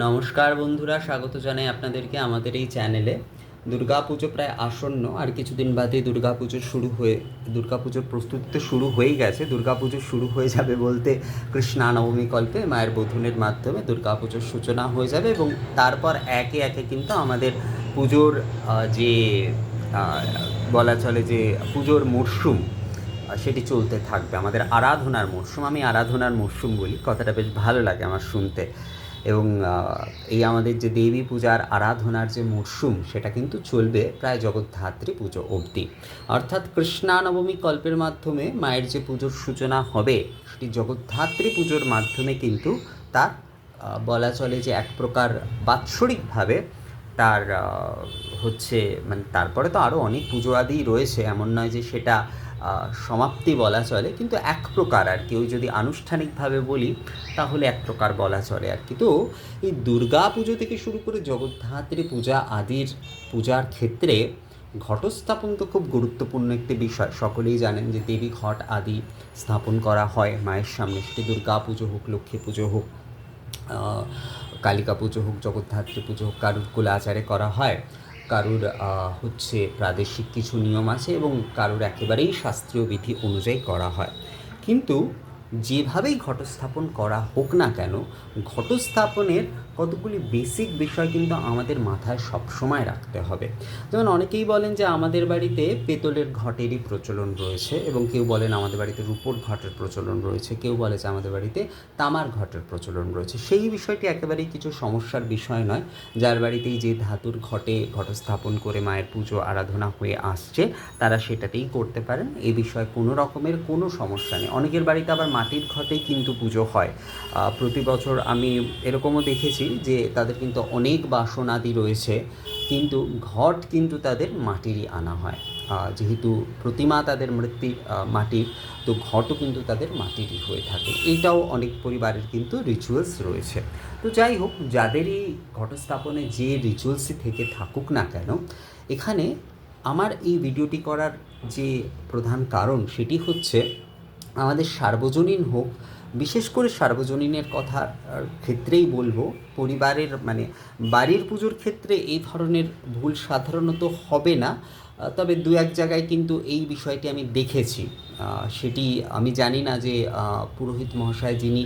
নমস্কার বন্ধুরা, স্বাগত জানাই আপনাদেরকে আমাদের এই চ্যানেলে দুর্গাপুজো প্রায় আসন্ন, আর কিছুদিন বাদে দুর্গাপুজো শুরু হয়ে দুর্গাপুজোর প্রস্তুতি তো শুরু হয়েই গেছে। দুর্গাপুজো শুরু হয়ে যাবে বলতে কৃষ্ণা নবমী কল্পে মায়ের বোধনের মাধ্যমে দুর্গাপুজোর সূচনা হয়ে যাবে এবং তারপর একে একে কিন্তু আমাদের পুজোর যে বলা চলে যে, পুজোর মরশুম সেটি চলতে থাকবে। আমাদের আরাধনার মরশুম, আমি আরাধনার মরশুম বলি, কথাটা বেশ ভালো লাগে আমার শুনতে। এবং এই আমাদের যে দেবী পূজার আরাধনার যে মরশুম সেটা কিন্তু চলবে প্রায় জগদ্ধাত্রী পুজো অবধি। অর্থাৎ কৃষ্ণা নবমী কল্পের মাধ্যমে মায়ের যে পুজোর সূচনা হবে সেটি জগদ্ধাত্রী পুজোর মাধ্যমে কিন্তু আহ, বলা চলে যে এক প্রকার বাৎসরিকভাবে তার হচ্ছে মানে তারপরে তো আরও অনেক পুজো আদি রয়েছে এমন নয় যে সেটা সমাপ্তি বলা চলে, কিন্তু এক প্রকার আর কি। ওই যদি আনুষ্ঠানিকভাবে বলি, তাহলে এক প্রকার বলা চলে আর কি। তো এই দুর্গা পুজো থেকে শুরু করে জগদ্ধাত্রী পূজা আদির পূজার ক্ষেত্রে ঘটস্থাপন তো খুব গুরুত্বপূর্ণ একটি বিষয়। সকলেই জানেন যে দেবী ঘট আদি স্থাপন করা হয় মায়ের সামনে। সেটি দুর্গা পুজো হোক, লক্ষ্মী পুজো হোক কালিকা পুজো হোক, জগদ্ধাত্রী পুজো হোক, কারুর কুলে আচারে করা হয়। কারুর হচ্ছে প্রাদেশিক কিছু নিয়ম আছে এবং কারুর একেবারেই শাস্ত্রীয় বিধি অনুযায়ী করা হয়। কিন্তু যেভাবেই ঘটস্থাপন করা হোক না কেন, ঘটস্থাপনের কতগুলি বেসিক বিষয় কিন্তু আমাদের মাথায় সবসময় রাখতে হবে। যেমন অনেকেই বলেন যে আমাদের বাড়িতে পেতলের ঘটেরই প্রচলন রয়েছে এবং কেউ বলেন আমাদের বাড়িতে রূপোর ঘটের প্রচলন রয়েছে, কেউ বলে যে আমাদের বাড়িতে তামার ঘটের প্রচলন রয়েছে। সেই বিষয়টি একেবারেই কিছু সমস্যার বিষয় নয়। যার বাড়িতেই যে ধাতুর ঘটে, ঘটস্থাপন করে মায়ের পুজো, আরাধনা হয়ে আসছে, তারা সেটাতেই করতে পারেন। এ বিষয়ে কোনো রকমের কোনো সমস্যা নেই। অনেকের বাড়িতে আবার মাটির ঘটেই কিন্তু পুজো হয়। প্রতি বছর আমি এরকমও দেখেছি যে তাদের কিন্তু অনেক বাসন আদি রয়েছে, কিন্তু ঘট কিন্তু তাদের মাটিরই আনা হয়। যেহেতু প্রতিমা তাদের মৃত্যু মাটির, তো ঘটও কিন্তু তাদের মাটিরই হয়ে থাকে। এটাও অনেক পরিবারের কিন্তু রিচুয়ালস রয়েছে। তো যাই হোক যাদেরই ঘটস্থাপনে যে রিচুয়ালসই থেকে থাকুক না কেন, এখানে আমার এই ভিডিওটি করার যে প্রধান কারণ সেটি হচ্ছে, আমাদের সার্বজনীন হোক বিশেষ করে সার্বজনীনের কথার ক্ষেত্রেই বলব, পরিবারের মানে বাড়ির পুজোর ক্ষেত্রে এই ধরনের ভুল সাধারণত হবে না। তবে দু এক জায়গায় কিন্তু এই বিষয়টি আমি দেখেছি। সেটি আমি জানি না যে পুরোহিত মহাশয় যিনি,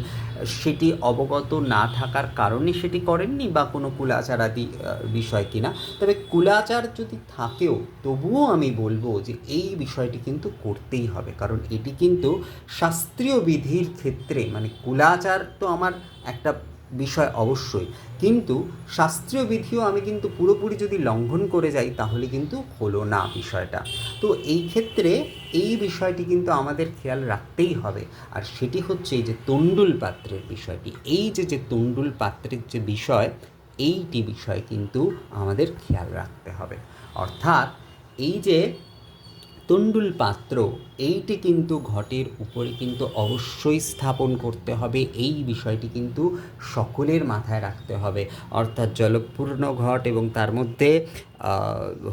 সেটি অবগত না থাকার কারণে সেটি করেননি বা কোনো কুলাচার আদি বিষয় কিনা। তবে কুলাচার যদি থাকেও, তবুও আমি বলব যে, এই বিষয়টি কিন্তু করতেই হবে। কারণ এটি কিন্তু শাস্ত্রীয় বিধির ক্ষেত্রে মানে কুলাচার তো আমার একটা বিষয় অবশ্যই। কিন্তু শাস্ত্রীয় বিধিও আমি কিন্তু পুরোপুরি যদি লঙ্ঘন করে যাই, তাহলে কিন্তু হলো না বিষয়টা। তো এই ক্ষেত্রে এই বিষয়টি কিন্তু আমাদের খেয়াল রাখতেই হবে। আর সেটি হচ্ছে এই যে তণ্ডুল পাত্রের বিষয়টি। এই যে যে তণ্ডুল পাত্রের যে বিষয়, এইটি বিষয় কিন্তু আমাদের খেয়াল রাখতে হবে। অর্থাৎ এই যে তণ্ডুল পাত্র, এইটি কিন্তু ঘটের উপরে কিন্তু অবশ্যই স্থাপন করতে হবে। এই বিষয়টি কিন্তু সকলের মাথায় রাখতে হবে। অর্থাৎ জলপূর্ণ ঘট এবং তার মধ্যে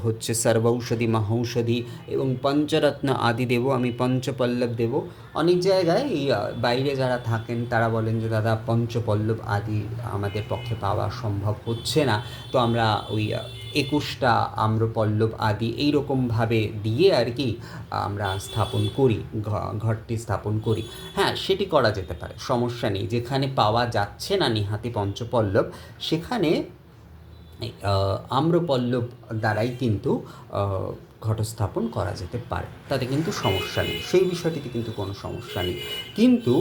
হচ্ছে সর্বৌষধি, মহৌষধি এবং পঞ্চরত্ন আদি দেব, আমি পঞ্চপল্লব দেব। অনেক জায়গায় এই বাইরে যারা থাকেন, তারা বলেন যে, দাদা, পঞ্চপল্লব আদি আমাদের পক্ষে পাওয়া সম্ভব হচ্ছে না। তো আমরা ওই একুশটা আম্রপল্লব আদি এইরকমভাবে দিয়ে আর কি আমরা স্থাপন করি ঘরটি স্থাপন করি। হ্যাঁ সেটি করা যেতে পারে, সমস্যা নেই। যেখানে পাওয়া যাচ্ছে না নিহাতি পঞ্চপল্লব, সেখানে আম্রপল্লব দ্বারাই কিন্তু ঘটস্থাপন করা যেতে পারে। তাতে কিন্তু সমস্যা নেই। সেই বিষয়টিতে কিন্তু কোনো সমস্যা নেই। কিন্তু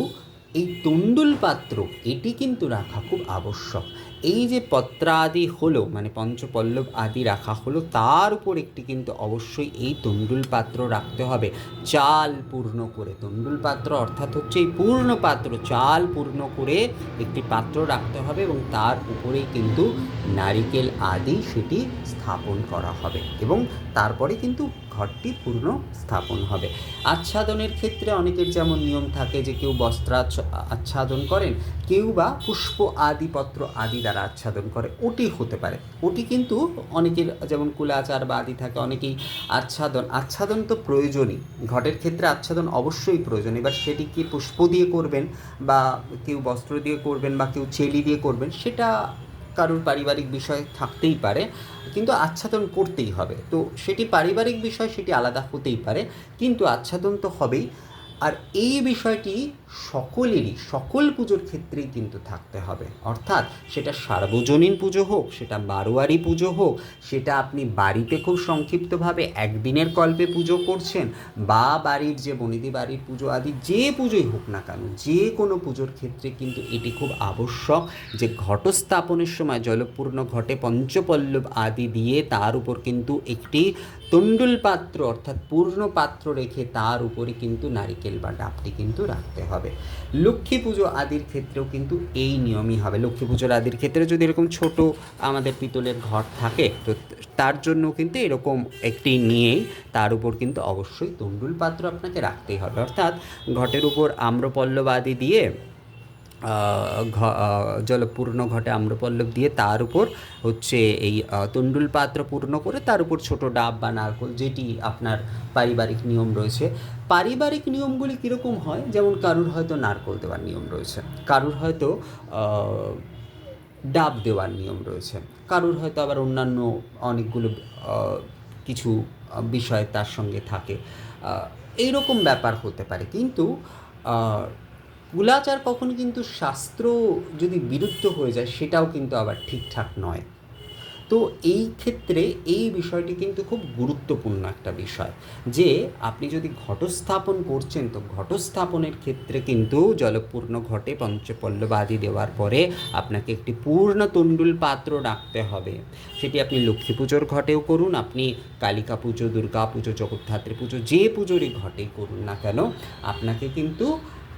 এই তণ্ডুল পাত্র, এটি কিন্তু রাখা খুব আবশ্যক। এই যে পত্রাদি হলো মানে পঞ্চপল্লব আদি রাখা হলো, তার উপর একটি কিন্তু অবশ্যই এই তণ্ডুল পাত্র রাখতে হবে। চাল পূর্ণ করে তণ্ডুল পাত্র অর্থাৎ হচ্ছে এই পূর্ণ পাত্র, চাল পূর্ণ করে একটি পাত্র রাখতে হবে এবং তার উপরেই কিন্তু নারিকেল আদি সেটি স্থাপন করা হবে এবং তারপরে কিন্তু ঘরটি পূর্ণ স্থাপন হবে। আচ্ছাদনের ক্ষেত্রে অনেকের যেমন নিয়ম থাকে যে কেউ বস্ত্র আচ্ছাদন করেন, কেউ বা পুষ্প আদিপত্র আদি দ্বারা আচ্ছাদন করে। ওটি হতে পারে। ওটি কিন্তু অনেকের যেমন কুলাচার বা আদি থাকে, অনেকেই আচ্ছাদন। আচ্ছাদন তো প্রয়োজনই। ঘটের ক্ষেত্রে আচ্ছাদন অবশ্যই প্রয়োজন। এবার সেটি কি পুষ্প দিয়ে করবেন বা কেউ বস্ত্র দিয়ে করবেন বা কেউ চেলি দিয়ে করবেন, সেটা কারোর পারিবারিক বিষয় থাকতেই পারে, কিন্তু আচ্ছাদন করতেই হবে। তো সেটি পারিবারিক বিষয়, সেটি আলাদা হতেই পারে, কিন্তু আচ্ছাদন তো হবেই। আর এই বিষয়টি সকলেরই, সকল পুজোর ক্ষেত্রেই কিন্তু থাকতে হবে। অর্থাৎ সেটা সার্বজনীন পুজো হোক, সেটা বারোয়ারি পুজো হোক, সেটা আপনি বাড়িতে খুব সংক্ষিপ্তভাবে একদিনের কল্পে পুজো করছেন বা বাড়ির যে বনিদি বাড়ির পুজো আদি যে পুজোই হোক না কেন, যে কোনো পুজোর ক্ষেত্রে কিন্তু এটি খুব আবশ্যক যে ঘটস্থাপনের সময় জলপূর্ণ ঘটে পঞ্চপল্লব আদি দিয়ে তার উপর কিন্তু একটি তণ্ডুল পাত্র অর্থাৎ পূর্ণ পাত্র রেখে তার উপরে কিন্তু নারিকেল বা ডাবটি কিন্তু রাখতে হবে। লক্ষ্মী পুজো আদির ক্ষেত্রেও কিন্তু এই নিয়মই হবে। লক্ষ্মী পুজোর আদির ক্ষেত্রে যদি এরকম ছোট আমাদের পিতলের ঘর থাকে, তো তার জন্য কিন্তু এরকম একটি নিয়েই তার উপর কিন্তু অবশ্যই তণ্ডুল পাত্র আপনাকে রাখতেই হবে। অর্থাৎ ঘটের উপর আম্রপল্লব আদি দিয়ে জলপূর্ণ ঘটে আম্রপল্লব দিয়ে তার উপর হচ্ছে এই তণ্ডুল পাত্র পূর্ণ করে তার উপর ছোট ডাব বা নারকল, যেটি আপনার পারিবারিক নিয়ম রয়েছে। পারিবারিক নিয়মগুলি কীরকম হয়? যেমন কারুর হয়তো নারকল দেওয়ার নিয়ম রয়েছে, কারুর হয়তো ডাব দেওয়ার নিয়ম রয়েছে, কারুর হয়তো আবার অন্যান্য অনেকগুলো কিছু বিষয় তার সঙ্গে থাকে। এইরকম ব্যাপার হতে পারে। কিন্তু কুলাচার কখনো কিন্তু শাস্ত্র যদি বিরুদ্ধ হয়ে যায়, সেটাও কিন্তু আবার ঠিকঠাক নয়। তো এই ক্ষেত্রে এই বিষয়টি কিন্তু খুব গুরুত্বপূর্ণ একটা বিষয় যে, আপনি যদি ঘটস্থাপন করছেন, তো ঘটস্থাপনের ক্ষেত্রে কিন্তু জলপূর্ণ ঘটে পঞ্চপল্লব আদি দেওয়ার পরে আপনাকে একটি পূর্ণ তণ্ডুল পাত্র রাখতে হবে। সেটি আপনি লক্ষ্মী পুজোর ঘটেও করুন, আপনি কালিকা পুজো, দুর্গা পুজো, জগদ্ধাত্রী পুজো, যে পুজোরই ঘটেই করুন না কেন, আপনাকে কিন্তু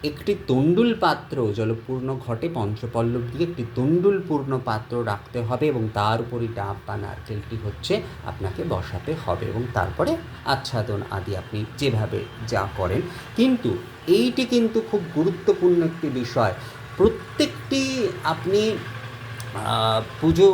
একটি তণ্ডুল পাত্র জলপূর্ণ ঘটে পঞ্চপল্লব দিয়ে একটি তন্ডুলপূর্ণ পাত্র রাখতে হবে এবং তার উপরই ডাব বা নারকেলটি হচ্ছে আপনাকে বসাতে হবে এবং তারপরে আচ্ছাদন আদি আপনি যেভাবে যা করেন। কিন্তু এইটি কিন্তু খুব গুরুত্বপূর্ণ একটি বিষয়। প্রত্যেকটি আপনি পুজো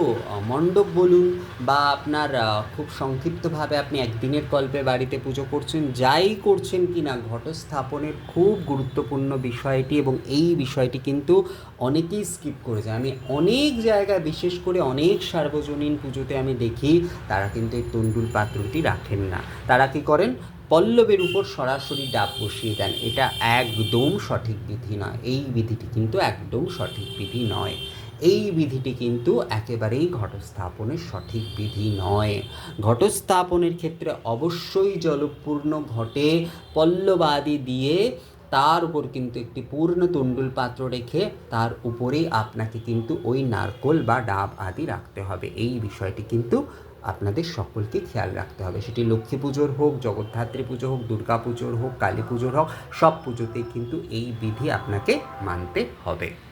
মণ্ডপ বলুন বা আপনার খুব সংক্ষিপ্তভাবে আপনি একদিনের কল্পে বাড়িতে পুজো করছেন, যাই করছেন কি না ঘটস্থাপনের খুব গুরুত্বপূর্ণ বিষয়টি এবং এই বিষয়টি কিন্তু অনেকেই স্কিপ করে যায় আমি অনেক জায়গায়, বিশেষ করে অনেক সার্বজনীন পুজোতে আমি দেখি, তারা কিন্তু এই তণ্ডুল পাত্রটি রাখেন না। তারা কি করেন? পল্লবের উপর সরাসরি ডাব বসিয়ে দেন। এটা একদম সঠিক বিধি নয়। এই বিধিটি কিন্তু একদম সঠিক বিধি নয়। এই বিধিটি কিন্তু একেবারেই ঘটস্থাপনের সঠিক বিধি নয়। ঘটস্থাপনের ক্ষেত্রে অবশ্যই জলপূর্ণ ঘটে, পল্লবাদি দিয়ে তার উপর কিন্তু একটি পূর্ণ তণ্ডুল পাত্র রেখে তার উপরেই আপনাকে কিন্তু ওই নারকোল বা ডাব আদি রাখতে হবে। এই বিষয়টি কিন্তু আপনাদের সকলকে খেয়াল রাখতে হবে। সেটি লক্ষ্মী পুজোর হোক, জগদ্ধাত্রী পুজো হোক, দুর্গা পুজোর হোক, কালী পুজোর হোক, সব পুজোতেই কিন্তু এই বিধি আপনাকে মানতে হবে।